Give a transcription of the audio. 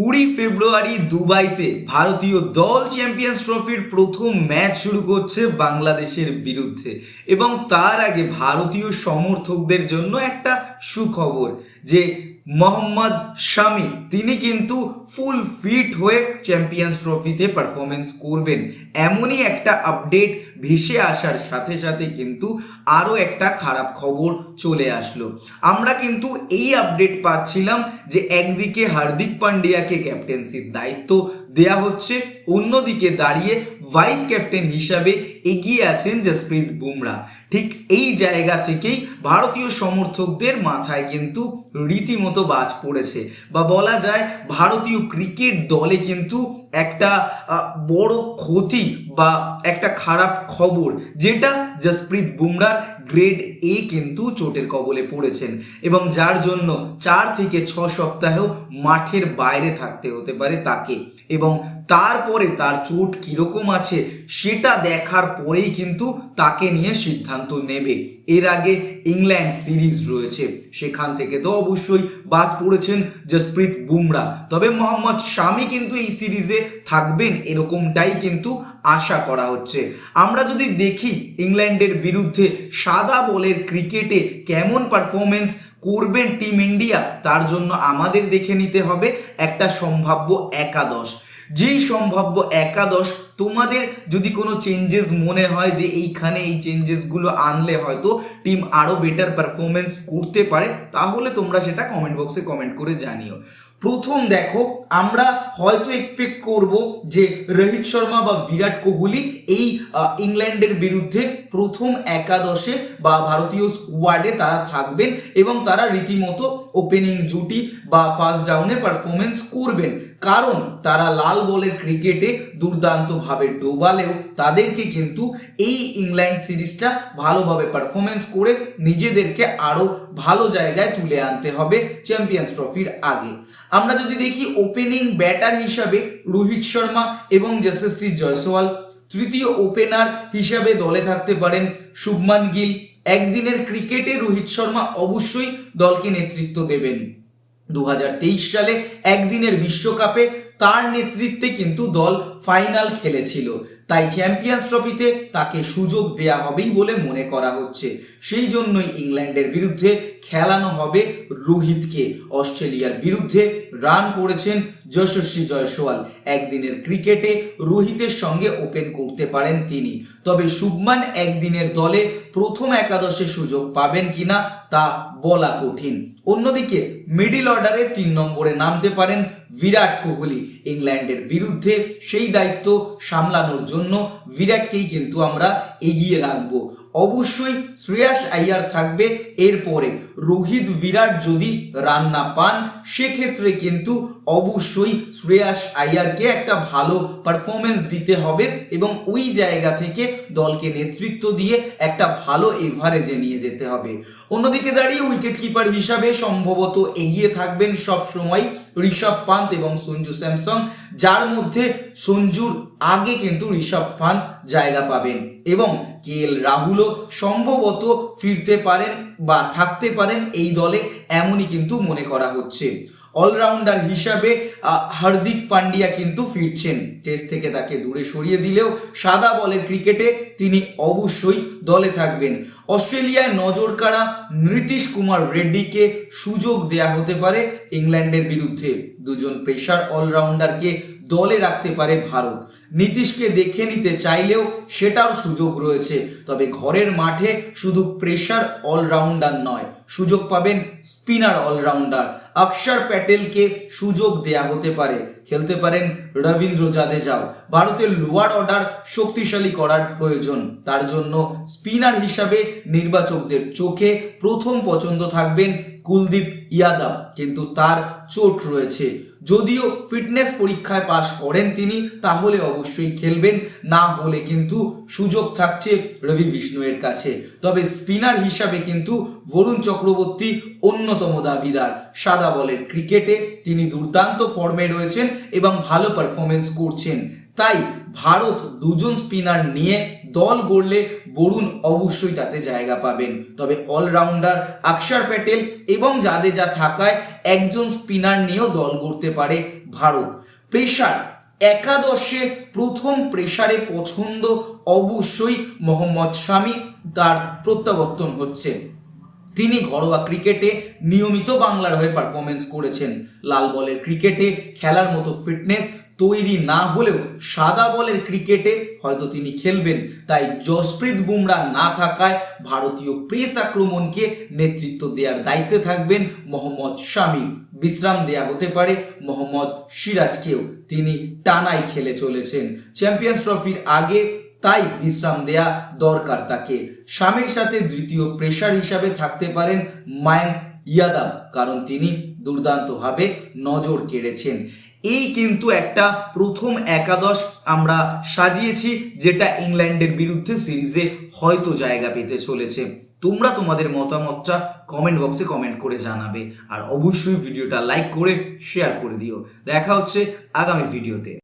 কুড়ি ফেব্রুয়ারি দুবাইতে ভারতীয় দল চ্যাম্পিয়ন্স ট্রফির প্রথম ম্যাচ শুরু করছে বাংলাদেশের বিরুদ্ধে এবং তার আগে ভারতীয় সমর্থকদের জন্য একটা সুখবর যে মোহাম্মদ শামি, তিনি কিন্তু ফুল ফিট হয়ে চ্যাম্পিয়ন্স ট্রফিতে পারফরমেন্স করবেন। এমনই একটা আপডেট ভেসে আসার সাথে সাথে কিন্তু আরও একটা খারাপ খবর চলে আসলো। আমরা কিন্তু এই আপডেট পাচ্ছিলাম যে একদিকে হার্দিক পান্ডিয়াকে ক্যাপ্টেন্সির দায়িত্ব দেয়া হচ্ছে, অন্যদিকে দাঁড়িয়ে ভাইস ক্যাপ্টেন হিসাবে এগিয়ে আছেন জসপ্রীত বুমরা। ঠিক এই জায়গা থেকেই ভারতীয় সমর্থকদের মাথায় কিন্তু রীতিমতো বাজ পড়েছে। বা বলা যায়, ভারতীয় ক্রিকেট দলে কিন্তু একটা বড় ক্ষতি বা একটা খারাপ খবর যেটা জসপ্রীত বুমরার গ্রেড এ কিন্তু চোটের কবলে পড়েছেন। এবং যার জন্য চার থেকে ছ সপ্তাহেও মাঠের বাইরে থাকতে হতে পারে তাকে। এবং তারপরে তার চোট কীরকম আছে সেটা দেখার পরেই কিন্তু তাকে নিয়ে সিদ্ধান্ত নেবে। এর আগে ইংল্যান্ড সিরিজ রয়েছে। সেখান থেকে তো অবশ্যই বাদ পড়েছেন জসপ্রীত বুমরা। তবে মোহাম্মদ শামি কিন্তু এই সিরিজে থাকবেন এরকমটাই কিন্তু আশা করা হচ্ছে। আমরা যদি দেখি ইংল্যান্ডের বিরুদ্ধে সাদা বলের ক্রিকেটে কেমন পারফরমেন্স করবেন টিম ইন্ডিয়া তার জন্য আমাদের দেখে নিতে হবে একটা সম্ভাব্য একাদশ। যেই সম্ভাব্য একাদশ তোমাদের যদি কোনো চেঞ্জেস মনে হয় যে এইখানে এই চেঞ্জেসগুলো আনলে হয়তো টিম আরও বেটার পারফরমেন্স করতে পারে, তাহলে তোমরা সেটা কমেন্ট বক্সে কমেন্ট করে জানিও। প্রথম দেখো, আমরা হয়তো এক্সপেক্ট করব যে রোহিত শর্মা বা বিরাট কোহলি এই ইংল্যান্ডের বিরুদ্ধে প্রথম একাদশে বা ভারতীয় স্কোয়াডে তারা থাকবেন এবং তারা রীতিমতো ওপেনিং জুটি বা ফার্স্ট ডাউনে পারফরমেন্স করবেন। কারণ তারা লাল বলের ক্রিকেটে দুর্দান্তভাবে ডোবালেও তাদেরকে কিন্তু এই ইংল্যান্ড সিরিজটা ভালোভাবে পারফরমেন্স করে নিজেদেরকে আরও ভালো জায়গায় তুলে আনতে হবে চ্যাম্পিয়ন্স ট্রফির আগে। আমরা যদি দেখি ওপেনিং ব্যাটার হিসাবে রোহিত শর্মা এবং যশস্বী জয়সওয়াল, তৃতীয় ওপেনার হিসাবে দলে থাকতে পারেন শুভমান গিল। একদিনের ক্রিকেটে রোহিত শর্মা অবশ্যই দলকে নেতৃত্ব দেবেন। দু হাজার তেইশ সালে একদিনের বিশ্বকাপে তার নেতৃত্বে কিন্তু দল ফাইনাল খেলেছিল। তাই চ্যাম্পিয়ন্স ট্রফিতে তাকে সুযোগ দেয়া হবেই বলে মনে করা হচ্ছে। সেই জন্যই ইংল্যান্ডের বিরুদ্ধে খেলানো হবে রোহিতকে। অস্ট্রেলিয়ার বিরুদ্ধে রান করেছেন যশস্বী জয়সওয়াল। একদিনের ক্রিকেটে রোহিতের সঙ্গে ওপেন করতে পারেন তিনি। তবে শুভমান একদিনের দলে প্রথম একাদশে সুযোগ পাবেন কিনা তা বলা কঠিন। অন্যদিকে মিডিল অর্ডারে তিন নম্বরে নামতে পারেন বিরাট কোহলি। ইংল্যান্ডের বিরুদ্ধে সেই দায়িত্ব সামলানোর জন্য বিরাটকেই কিন্তু আমরা এগিয়ে রাখব। অবশ্যই শ্রেয়াস আইয়ার থাকবে এরপরে। রোহিত বিরাট যদি রান না পান, সেক্ষেত্রে কিন্তু অবশ্যই শ্রেয়াস আইয়ারকে একটা ভালো পারফরমেন্স দিতে হবে এবং ওই জায়গা থেকে দলকে নেতৃত্ব দিয়ে একটা ভালো এভারেজে নিয়ে যেতে হবে। অন্যদিকে দাঁড়িয়ে উইকেট কিপার হিসাবে সম্ভবত এগিয়ে থাকবেন সব সময় ঋষভ পান্ত এবং সঞ্জু স্যামসং, যার মধ্যে সঞ্জুর আগে কিন্তু ঋষভ পান্ত জায়গা পাবেন এবং কে এল রাহুলও সম্ভবত ফিরতে পারেন বা থাকতে পারেন এই দলে, এমনই কিন্তু মনে করা হচ্ছে। অলরাউন্ডার হিসাবে হার্দিক পান্ডিয়া কিন্তু ফিরছেন। টেস্ট থেকে তাকে দূরে সরিয়ে দিলেও সাদা বলের ক্রিকেটে তিনি অবশ্যই দলে থাকবেন। অস্ট্রেলিয়ায় নজর কাড়া নীতিশ কুমার রেড্ডিকে সুযোগ দেয়া হতে পারে ইংল্যান্ডের বিরুদ্ধে। দুজন পেশার অলরাউন্ডারকে দলে রাখতে পারে ভারত। নীতিশকে দেখে নিতে চাইলেও সেটাও সুযোগ রয়েছে। তবে ঘরের মাঠে শুধু প্রেশার অলরাউন্ডার নয়, সুযোগ পাবেন স্পিনার অলরাউন্ডার। অক্ষর প্যাটেলকে সুযোগ দেয়া হতে পারে। খেলতে পারেন রবীন্দ্র জাদেজাও। ভারতের লোয়ার অর্ডার শক্তিশালী করার প্রয়োজন। তার জন্য স্পিনার হিসাবে নির্বাচকদের চোখে প্রথম পছন্দ থাকবেন কুলদীপ ইয়াদাব। কিন্তু তার চোট রয়েছে। যদিও ফিটনেস পরীক্ষায় পাশ করেন তিনি, তাহলে অবশ্যই খেলবেন। না হলে কিন্তু সুযোগ থাকছে রবি বিষ্ণুয়ের কাছে। তবে স্পিনার হিসাবে কিন্তু বরুণ চক্রবর্তী অন্যতম দাবিদার। সাদা বলের ক্রিকেটে তিনি দুর্দান্ত ফর্মে রয়েছেন এবং ভালো পারফরমেন্স করছেন। তাই ভারত দুজন স্পিনার নিয়ে দল গড়লে বরুণ অবশ্যই তাতে জায়গা পাবেন। তবে অলরাউন্ডার অক্ষর প্যাটেল এবং জাদেজা থাকায় একজন স্পিনার নিয়েও দল গড়তে পারে ভারত। প্রেশার একাদশে প্রথম প্রেসারে পছন্দ অবশ্যই মোহাম্মদ শামি, তার প্রত্যাবর্তন হচ্ছে। তিনি ঘরোয়া ক্রিকেটে নিয়মিত বাংলার হয়ে পারফরমেন্স করেছেন। লাল বলের ক্রিকেটে খেলার মতো ফিটনেস তৈরি না হলেও সাদা বলের ক্রিকেটে হয়তো তিনি খেলবেন। তাই জসপ্রীত বুমরা না থাকায় ভারতীয় প্রেস আক্রমণকে নেতৃত্ব দেওয়ার দায়িত্বে থাকবেন মোহাম্মদ শামি বিশ্রাম দেয়া হতে পারে মোহাম্মদ সিরাজকেও। তিনি টানাই খেলে চলেছেন। চ্যাম্পিয়ন্স ট্রফির আগে তাই বিশ্রাম দেয়া দরকার তাকে। স্বামীর সাথে দ্বিতীয় প্রেশার হিসাবে থাকতে পারেন মায়াঙ্ক ইয়াদাব। কারণ তিনি দুর্দান্তভাবে নজর কেড়েছেন। এই কিন্তু একটা প্রথম একাদশ আমরা সাজিয়েছি, যেটা ইংল্যান্ডের বিরুদ্ধে সিরিজে হয়তো জায়গা পেতে চলেছে। তোমরা তোমাদের মতামতটা কমেন্ট বক্সে কমেন্ট করে জানাবে। আর অবশ্যই ভিডিওটা লাইক করে শেয়ার করে দিও। দেখা হচ্ছে আগামী ভিডিওতে